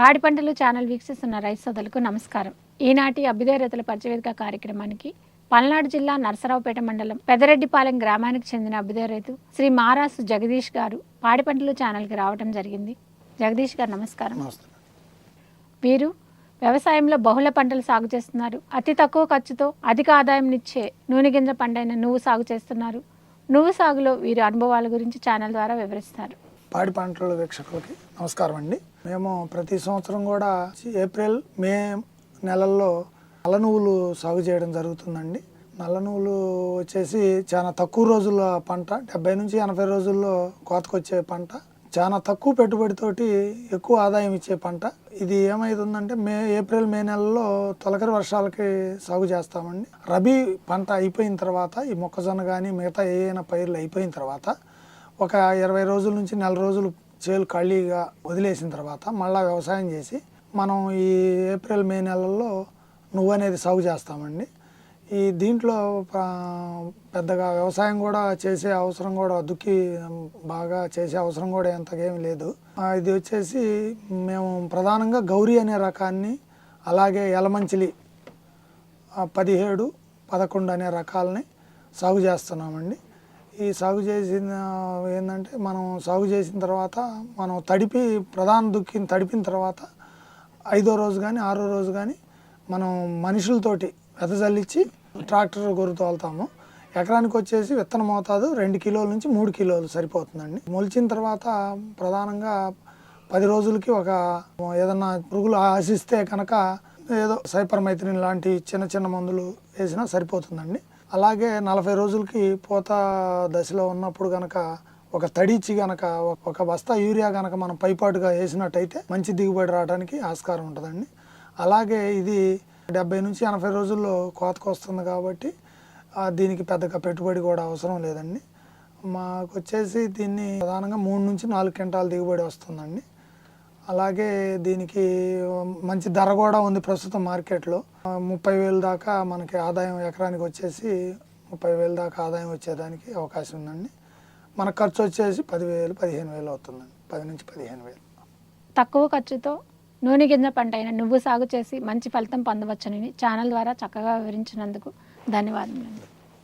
పాడి పంటలు ఛానల్ వీక్షిస్తున్న రైతు సోదరులకు నమస్కారం. ఈనాటి అభ్యుదయ రైతుల పరిచయవేదిక కార్యక్రమానికి పల్నాడు జిల్లా నరసరావుపేట మండలం పెదరెడ్డిపాలెం గ్రామానికి చెందిన అభ్యుదయ రైతు శ్రీ మారాసు జగదీష్ గారు పాడి పంటలు ఛానల్కి రావడం జరిగింది. జగదీష్ గారు నమస్కారం. వీరు వ్యవసాయంలో బహుళ పంటలు సాగు చేస్తున్నారు. అతి తక్కువ ఖర్చుతో అధిక ఆదాయంనిచ్చే నూనె గింజ పంటైన నువ్వు సాగు చేస్తున్నారు. నువ్వు సాగులో వీరి అనుభవాల గురించి ఛానల్ ద్వారా వివరిస్తారు. పాడి పంటల వీక్షకులకి నమస్కారం అండి. మేము ప్రతి సంవత్సరం కూడా ఏప్రిల్ మే నెలల్లో నల్ల నువ్వులు సాగు చేయడం జరుగుతుందండి. నల్ల నువ్వులు వచ్చేసి చాలా తక్కువ రోజుల పంట డెబ్బై నుంచి ఎనభై రోజుల్లో కోతకొచ్చే పంట చాలా తక్కువ పెట్టుబడితోటి ఎక్కువ ఆదాయం ఇచ్చే పంట. ఇది ఏమైతుందంటే మే ఏప్రిల్ మే నెలలో తొలకరి వర్షాలకి సాగు చేస్తామండి. రబీ పంట అయిపోయిన తర్వాత ఈ మొక్కజొన్న కానీ మిగతా ఏదైనా పైర్లు అయిపోయిన తర్వాత ఒక ఇరవై రోజుల నుంచి నెల రోజులు చేలు ఖాళీగా వదిలేసిన తర్వాత మళ్ళీ వ్యవసాయం చేసి మనం ఈ ఏప్రిల్ మే నెలల్లో నువ్వు అనేది సాగు చేస్తామండి. ఈ దీంట్లో పెద్దగా వ్యవసాయం కూడా చేసే అవసరం కూడా దుక్కి బాగా చేసే అవసరం కూడా ఎంతకేమీ లేదు. ఇది వచ్చేసి మేము ప్రధానంగా గౌరీ అనే రకాన్ని అలాగే ఎలమంచిలి పదిహేడు పదకొండు అనే రకాలని సాగు చేస్తున్నామండి. ఈ సాగు చేసిన ఏంటంటే మనం సాగు చేసిన తర్వాత మనం తడిపి ప్రధాన దుక్కిని తడిపిన తర్వాత ఐదో రోజు కానీ ఆరో రోజు కానీ మనం మనుషులతోటి వెదజల్లిచ్చి ట్రాక్టర్ గొర్రు తోలుతాము ఎకరానికి వచ్చేసి విత్తన మోతాదు రెండు కిలోల నుంచి మూడు కిలోలు సరిపోతుందండి. మొలిచిన తర్వాత ప్రధానంగా పది రోజులకి ఒక ఏదన్నా పురుగులు ఆశిస్తే కనుక ఏదో సైపర్ మైత్రిన్ లాంటి చిన్న చిన్న మందులు వేసినా సరిపోతుందండి. అలాగే నలభై రోజులకి పూత దశలో ఉన్నప్పుడు గనక ఒక తడిచి గనక ఒక- ఒక బస్తా యూరియా గనక మనం పైపాటుగా వేసినట్టయితే మంచి దిగుబడి రావడానికి ఆస్కారం ఉంటుందండి. అలాగే ఇది డెబ్బై నుంచి ఎనభై రోజుల్లో కోతకు వస్తుంది కాబట్టి దీనికి పెద్దగా పెట్టుబడి కూడా అవసరం లేదండి. మాకు వచ్చేసి దీన్ని ప్రధానంగా మూడు నుంచి నాలుగు క్వింటాల దిగుబడి వస్తుందండి. అలాగే దీనికి మంచి ధర కూడా ఉంది ప్రస్తుతం మార్కెట్లో. ముప్పై వేలు దాకా మనకి ఆదాయం ఎకరానికి వచ్చేసి ముప్పై వేలు దాకా ఆదాయం వచ్చేదానికి అవకాశం ఉందండి. మన ఖర్చు వచ్చేసి పదివేలు పదిహేను వేలు అవుతుందండి. పది నుంచి పదిహేను వేలు. తక్కువ ఖర్చుతో నూనె గింజ పంట అయిన నువ్వు సాగు చేసి మంచి ఫలితం పొందవచ్చని ఛానల్ ద్వారా చక్కగా వివరించినందుకు ధన్యవాదములు